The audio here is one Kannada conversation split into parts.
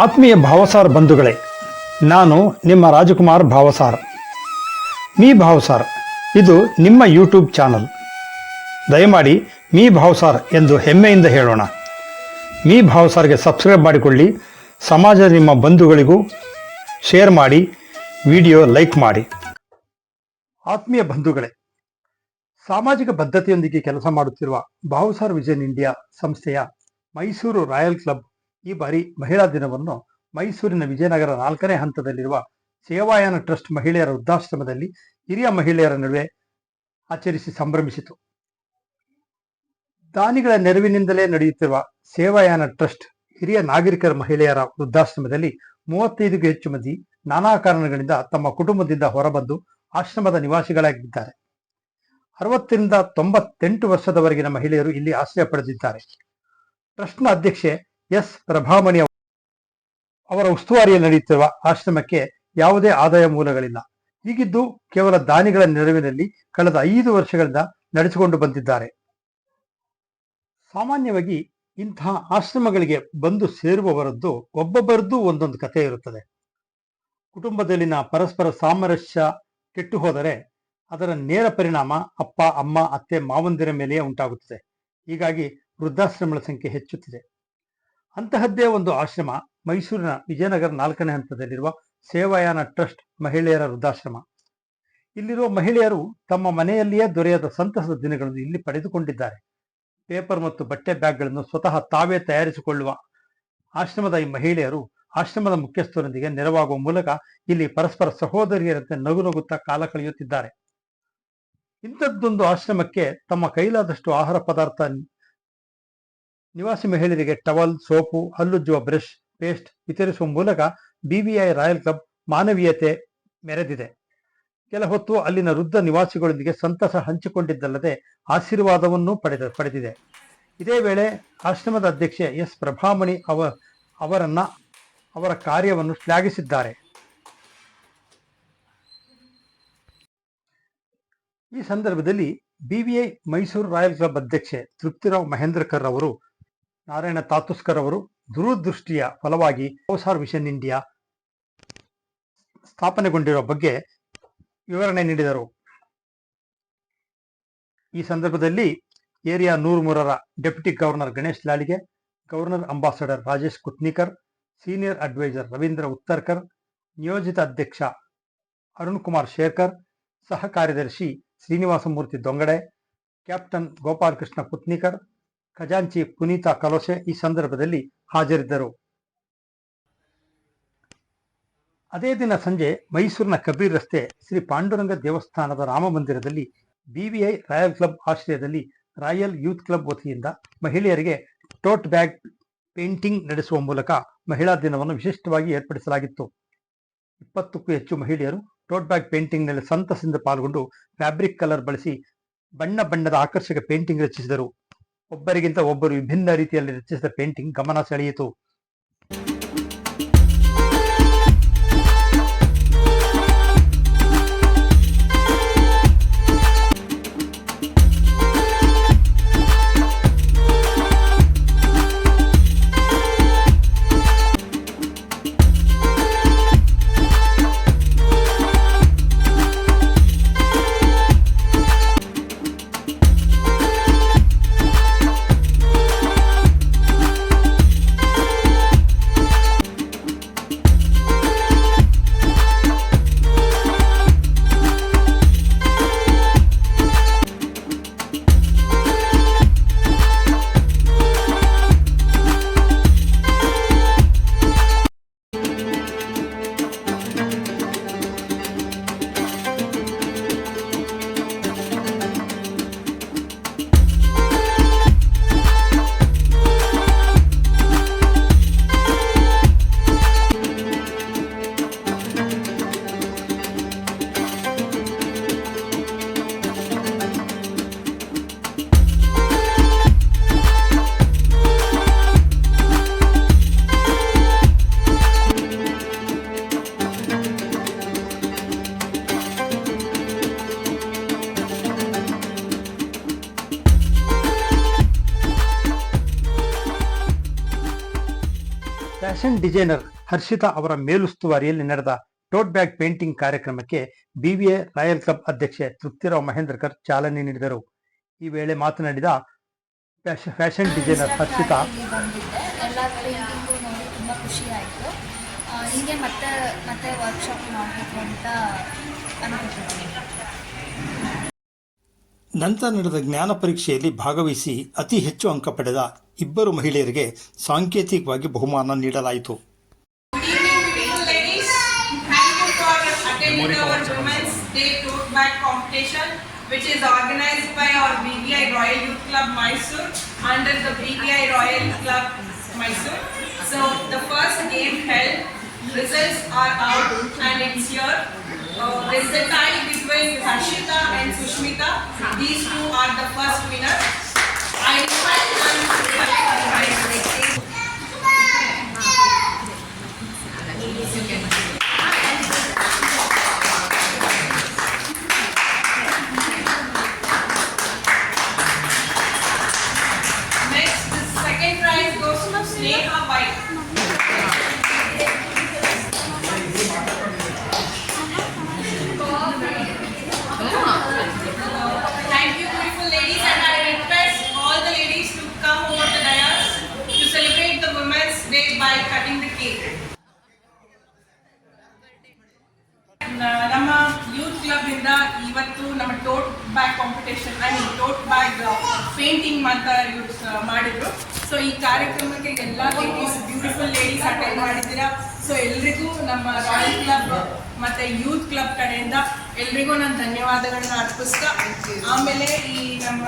ಆತ್ಮೀಯ ಭಾವಸಾರ್ ಬಂಧುಗಳೇ, ನಾನು ನಿಮ್ಮ ರಾಜಕುಮಾರ್ ಭಾವಸಾರ್. ಮೀ ಭಾವಸಾರ್, ಇದು ನಿಮ್ಮ ಯೂಟ್ಯೂಬ್ ಚಾನಲ್. ದಯಮಾಡಿ ಮೀ ಭಾವಸಾರ್ ಎಂದು ಹೆಮ್ಮೆಯಿಂದ ಹೇಳೋಣ. ಮೀ ಭಾವಸಾರ್ಗೆ ಸಬ್ಸ್ಕ್ರೈಬ್ ಮಾಡಿಕೊಳ್ಳಿ ಸಮಾಜದ ನಿಮ್ಮ ಬಂಧುಗಳಿಗೂ ಶೇರ್ ಮಾಡಿ, ವಿಡಿಯೋ ಲೈಕ್ ಮಾಡಿ. ಆತ್ಮೀಯ ಬಂಧುಗಳೇ, ಸಾಮಾಜಿಕ ಬದ್ಧತೆಯೊಂದಿಗೆ ಕೆಲಸ ಮಾಡುತ್ತಿರುವ ಭಾವಸಾರ್ ವಿಜನ್ ಇಂಡಿಯಾ ಸಂಸ್ಥೆಯ ಮೈಸೂರು ರಾಯಲ್ ಕ್ಲಬ್ ಈ ಬಾರಿ ಮಹಿಳಾ ದಿನವನ್ನು ಮೈಸೂರಿನ ವಿಜಯನಗರ ನಾಲ್ಕನೇ ಹಂತದಲ್ಲಿರುವ ಸೇವಾಯಾನ ಟ್ರಸ್ಟ್ ಮಹಿಳೆಯರ ವೃದ್ಧಾಶ್ರಮದಲ್ಲಿ ಹಿರಿಯ ಮಹಿಳೆಯರ ನಡುವೆ ಆಚರಿಸಿ ಸಂಭ್ರಮಿಸಿತು. ದಾನಿಗಳ ನೆರವಿನಿಂದಲೇ ನಡೆಯುತ್ತಿರುವ ಸೇವಾಯಾನ ಟ್ರಸ್ಟ್ ಹಿರಿಯ ನಾಗರಿಕರ ಮಹಿಳೆಯರ ವೃದ್ಧಾಶ್ರಮದಲ್ಲಿ ಮೂವತ್ತೈದಕ್ಕೂ ಹೆಚ್ಚು ಮಂದಿ ನಾನಾ ಕಾರಣಗಳಿಂದ ತಮ್ಮ ಕುಟುಂಬದಿಂದ ಹೊರಬಂದು ಆಶ್ರಮದ ನಿವಾಸಿಗಳಾಗಿದ್ದಾರೆ. ಅರವತ್ತರಿಂದ ತೊಂಬತ್ತೆಂಟು ವರ್ಷದವರೆಗಿನ ಮಹಿಳೆಯರು ಇಲ್ಲಿ ಆಶ್ರಯ ಪಡೆದಿದ್ದಾರೆ. ಟ್ರಸ್ಟ್ನ ಅಧ್ಯಕ್ಷೆ ಎಸ್ ಪ್ರಭಾಮಣಿ ಅವ- ಅವರ ಉಸ್ತುವಾರಿಯಲ್ಲಿ ನಡೆಯುತ್ತಿರುವ ಆಶ್ರಮಕ್ಕೆ ಯಾವುದೇ ಆದಾಯ ಮೂಲಗಳಿಲ್ಲ. ಹೀಗಿದ್ದು ಕೇವಲ ದಾನಿಗಳ ನೆರವಿನಲ್ಲಿ ಕಳೆದ ಐದು ವರ್ಷಗಳಿಂದ ನಡೆಸಿಕೊಂಡು ಬಂದಿದ್ದಾರೆ. ಸಾಮಾನ್ಯವಾಗಿ ಇಂತಹ ಆಶ್ರಮಗಳಿಗೆ ಬಂದು ಸೇರುವವರದ್ದು ಒಬ್ಬೊಬ್ಬರದ್ದು ಒಂದೊಂದು ಕಥೆ ಇರುತ್ತದೆ. ಕುಟುಂಬದಲ್ಲಿನ ಪರಸ್ಪರ ಸಾಮರಸ್ಯ ಕೆಟ್ಟು ಹೋದರೆ ಅದರ ನೇರ ಪರಿಣಾಮ ಅಪ್ಪ, ಅಮ್ಮ, ಅತ್ತೆ, ಮಾವಂದಿರ ಮೇಲೆಯೇ ಉಂಟಾಗುತ್ತದೆ. ಹೀಗಾಗಿ ವೃದ್ಧಾಶ್ರಮಗಳ ಸಂಖ್ಯೆ ಹೆಚ್ಚುತ್ತಿದೆ. ಅಂತಹದ್ದೇ ಒಂದು ಆಶ್ರಮ, ಮೈಸೂರಿನ ವಿಜಯನಗರ ನಾಲ್ಕನೇ ಹಂತದಲ್ಲಿರುವ ಸೇವಾಯಾನ ಟ್ರಸ್ಟ್ ಮಹಿಳೆಯರ ವೃದ್ಧಾಶ್ರಮ. ಇಲ್ಲಿರುವ ಮಹಿಳೆಯರು ತಮ್ಮ ಮನೆಯಲ್ಲಿಯೇ ದೊರೆಯದ ಸಂತಸದ ದಿನಗಳನ್ನು ಇಲ್ಲಿ ಪಡೆದುಕೊಂಡಿದ್ದಾರೆ. ಪೇಪರ್ ಮತ್ತು ಬಟ್ಟೆ ಬ್ಯಾಗ್ಗಳನ್ನು ಸ್ವತಃ ತಾವೇ ತಯಾರಿಸಿಕೊಳ್ಳುವ ಆಶ್ರಮದ ಈ ಮಹಿಳೆಯರು ಆಶ್ರಮದ ಮುಖ್ಯಸ್ಥರೊಂದಿಗೆ ನೆರವಾಗುವ ಮೂಲಕ ಇಲ್ಲಿ ಪರಸ್ಪರ ಸಹೋದರಿಯರಂತೆ ನಗು ನಗುತ್ತಾ ಕಾಲ ಕಳೆಯುತ್ತಿದ್ದಾರೆ. ಇಂಥದ್ದೊಂದು ಆಶ್ರಮಕ್ಕೆ ತಮ್ಮ ಕೈಲಾದಷ್ಟು ಆಹಾರ ಪದಾರ್ಥ ನಿವಾಸಿ ಮಹಿಳೆಯರಿಗೆ ಟವಲ್, ಸೋಪು, ಹಲ್ಲುಜ್ಜುವ ಬ್ರಷ್, ಪೇಸ್ಟ್ ವಿತರಿಸುವ ಮೂಲಕ ಬಿಬಿಐ ರಾಯಲ್ ಕ್ಲಬ್ ಮಾನವೀಯತೆ ಮೆರೆದಿದೆ. ಕೆಲ ಹೊತ್ತು ಅಲ್ಲಿನ ವೃದ್ಧ ನಿವಾಸಿಗಳೊಂದಿಗೆ ಸಂತಸ ಹಂಚಿಕೊಂಡಿದ್ದಲ್ಲದೆ ಆಶೀರ್ವಾದವನ್ನೂ ಪಡೆದ, ಪಡೆದಿದೆ. ಇದೇ ವೇಳೆ ಆಶ್ರಮದ ಅಧ್ಯಕ್ಷೆ ಎಸ್. ಪ್ರಭಾಮಣಿ ಅವ, ಅವರನ್ನ, ಅವರ ಕಾರ್ಯವನ್ನು ಶ್ಲಾಘಿಸಿದ್ದಾರೆ. ಈ ಸಂದರ್ಭದಲ್ಲಿ ಬಿಬಿಐ ಮೈಸೂರು ರಾಯಲ್ ಕ್ಲಬ್ ಅಧ್ಯಕ್ಷೆ ತೃಪ್ತಿರಾವ್ ಮಹೇಂದ್ರಕರ್ ಅವರು ನಾರಾಯಣ ತಾತುಸ್ಕರ್ ಅವರು ದೂರದೃಷ್ಟಿಯ ಫಲವಾಗಿ ಕೌಸಾರ್ ವಿಷನ್ ಇಂಡಿಯಾ ಸ್ಥಾಪನೆಗೊಂಡಿರುವ ಬಗ್ಗೆ ವಿವರಣೆ ನೀಡಿದರು. ಈ ಸಂದರ್ಭದಲ್ಲಿ ಏರಿಯಾ ನೂರ ಮೂರರ deputy governor Ganesh ಲಾಲಿಗೆ, governor ambassador Rajesh Kutnikar senior advisor Ravindra Uttarkar, ನಿಯೋಜಿತ ಅಧ್ಯಕ್ಷ ಅರುಣ್ ಕುಮಾರ್ ಶೇರ್ಕರ್, ಸಹ ಕಾರ್ಯದರ್ಶಿ ಶ್ರೀನಿವಾಸಮೂರ್ತಿ ದೊಂಗಡೆ, ಕ್ಯಾಪ್ಟನ್ ಗೋಪಾಲಕೃಷ್ಣ ಪುತ್ನಿಕರ್ ಖಜಾಂಚಿ ಪುನೀತಾ ಕಲೋಶೆ ಈ ಸಂದರ್ಭದಲ್ಲಿ ಹಾಜರಿದ್ದರು. ಅದೇ ದಿನ ಸಂಜೆ ಮೈಸೂರಿನ ಕಬೀರ್ ರಸ್ತೆ ಶ್ರೀ ಪಾಂಡುರಂಗ ದೇವಸ್ಥಾನದ ರಾಮಮಂದಿರದಲ್ಲಿ ಬಿವಿಐ ರಾಯಲ್ ಕ್ಲಬ್ ಆಶ್ರಯದಲ್ಲಿ ರಾಯಲ್ ಯೂತ್ ಕ್ಲಬ್ ವತಿಯಿಂದ ಮಹಿಳೆಯರಿಗೆ ಟೋಟ್ ಬ್ಯಾಗ್ ಪೇಂಟಿಂಗ್ ನಡೆಸುವ ಮೂಲಕ ಮಹಿಳಾ ದಿನವನ್ನು ವಿಶಿಷ್ಟವಾಗಿ ಏರ್ಪಡಿಸಲಾಗಿತ್ತು. ಇಪ್ಪತ್ತಕ್ಕೂ ಹೆಚ್ಚು ಮಹಿಳೆಯರು ಟೋಟ್ ಬ್ಯಾಗ್ ಪೇಂಟಿಂಗ್ನಲ್ಲಿ ಸಂತಸದಿಂದ ಪಾಲ್ಗೊಂಡು ಫ್ಯಾಬ್ರಿಕ್ ಕಲರ್ ಬಳಸಿ ಬಣ್ಣ ಬಣ್ಣದ ಆಕರ್ಷಕ ಪೇಂಟಿಂಗ್ ರಚಿಸಿದರು. ಒಬ್ಬರಿಗಿಂತ ಒಬ್ಬರು ವಿಭಿನ್ನ ರೀತಿಯಲ್ಲಿ ರಚಿಸಿದ ಪೇಂಟಿಂಗ್ ಗಮನ ಸೆಳೆಯಿತು. ಫ್ಯಾಷನ್ ಡಿಸೈನರ್ ಹರ್ಷಿತಾ ಅವರ ಮೇಲುಸ್ತುವಾರಿಯಲ್ಲಿ ನಡೆದ ಟೋಟ್ ಬ್ಯಾಗ್ ಪೇಂಟಿಂಗ್ ಕಾರ್ಯಕ್ರಮಕ್ಕೆ ಬಿವಿಎ ರಾಯಲ್ ಕ್ಲಬ್ ಅಧ್ಯಕ್ಷೆ ತೃಪ್ತಿರಾವ್ ಮಹೇಂದ್ರಕರ್ ಚಾಲನೆ ನೀಡಿದರು. ಈ ವೇಳೆ ಮಾತನಾಡಿದ ಫ್ಯಾಷ- ಫ್ಯಾಷನ್ ಡಿಸೈನರ್ ಹರ್ಷಿತಾ ಹೀಗೆ ಮತ್ತೆ ಮತ್ತೆ ವರ್ಕ್ಶಾಪ್ ಮಾಡಬೇಕು ಅಂತ ನಂತರ ನಡೆದ ಜ್ಞಾನ ಪರೀಕ್ಷೆಯಲ್ಲಿ ಭಾಗವಹಿಸಿ ಅತಿ ಹೆಚ್ಚು ಅಂಕ ಪಡೆದ ಇಬ್ಬರು ಮಹಿಳೆಯರಿಗೆ ಸಾಂಕೇತಿಕವಾಗಿ ಬಹುಮಾನ ನೀಡಲಾಯಿತು. So the first game held, results are out and it's here. Uh, there is a tie between Harshita and Sushmita. These two are the first winners. I request them to. Next, the second prize goes to Sneha White. Painting ಮಾಡ್ತಾ ಯೂಸ್ ಮಾಡಿದ್ರು. ಸೊ ಈ ಕಾರ್ಯಕ್ರಮಕ್ಕೆ ಎಲ್ಲ ಲೇಡೀಸ್ ಬ್ಯೂಟಿಫುಲ್ ಲೇಡೀಸ್ ಅಟೆಂಡ್ ಮಾಡಿದ್ದೀರಾ? ಸೊ ಎಲ್ರಿಗೂ ನಮ್ಮ ರಾಯಲ್ ಕ್ಲಬ್ ಮತ್ತೆ ಯೂತ್ ಕ್ಲಬ್ ಕಡೆಯಿಂದ ಎಲ್ರಿಗೂ ನಾನು ಧನ್ಯವಾದಗಳನ್ನ ಅರ್ಪಿಸ್ತಾ ಆಮೇಲೆ ಈ ನಮ್ಮ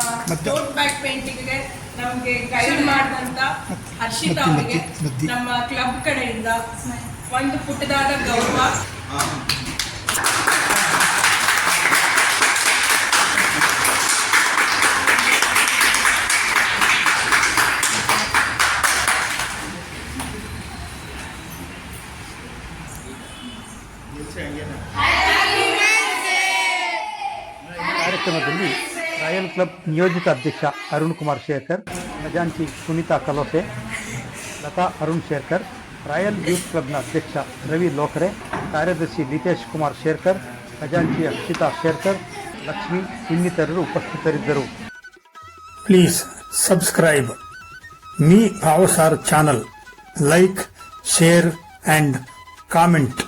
ಟೋಟ್ ಬ್ಯಾಗ್ ಪೇಂಟಿಂಗ್ಗೆ ನಮಗೆ ಗೈಡ್ ಮಾಡಿದಂತ ಹರ್ಷಿತಾ ಅವರಿಗೆ ನಮ್ಮ ಕ್ಲಬ್ ಕಡೆಯಿಂದ ಒಂದು ಪುಟ್ಟದಾದ ಗೌರವ. ಕಾರ್ಯಕ್ರಮದಲ್ಲಿ ರಾಯಲ್ ಕ್ಲಬ್ ನಿಯೋಜಿತ ಅಧ್ಯಕ್ಷ ಅರುಣ್ ಕುಮಾರ್ ಶೇಖರ್ ಖಜಾಂಚಿ ಸುನೀತಾ ಕಲೋಸೆ ಲತಾ ಅರುಣ್ ಶೇಖರ್ ರಾಯಲ್ ಯೂತ್ ಕ್ಲಬ್ನ ಅಧ್ಯಕ್ಷ ರವಿ ಲೋಖರೆ ಕಾರ್ಯದರ್ಶಿ ನಿತೇಶ್ ಕುಮಾರ್ ಶೇರ್ಕರ್ ಖಜಾಂಚಿ ಅಕ್ಷಿತಾ ಶೇರ್ಕರ್ ಲಕ್ಷ್ಮಿ ಇನ್ನಿತರರು ಉಪಸ್ಥಿತರಿದ್ದರು. Please subscribe Mee Bhavsar channel like share and comment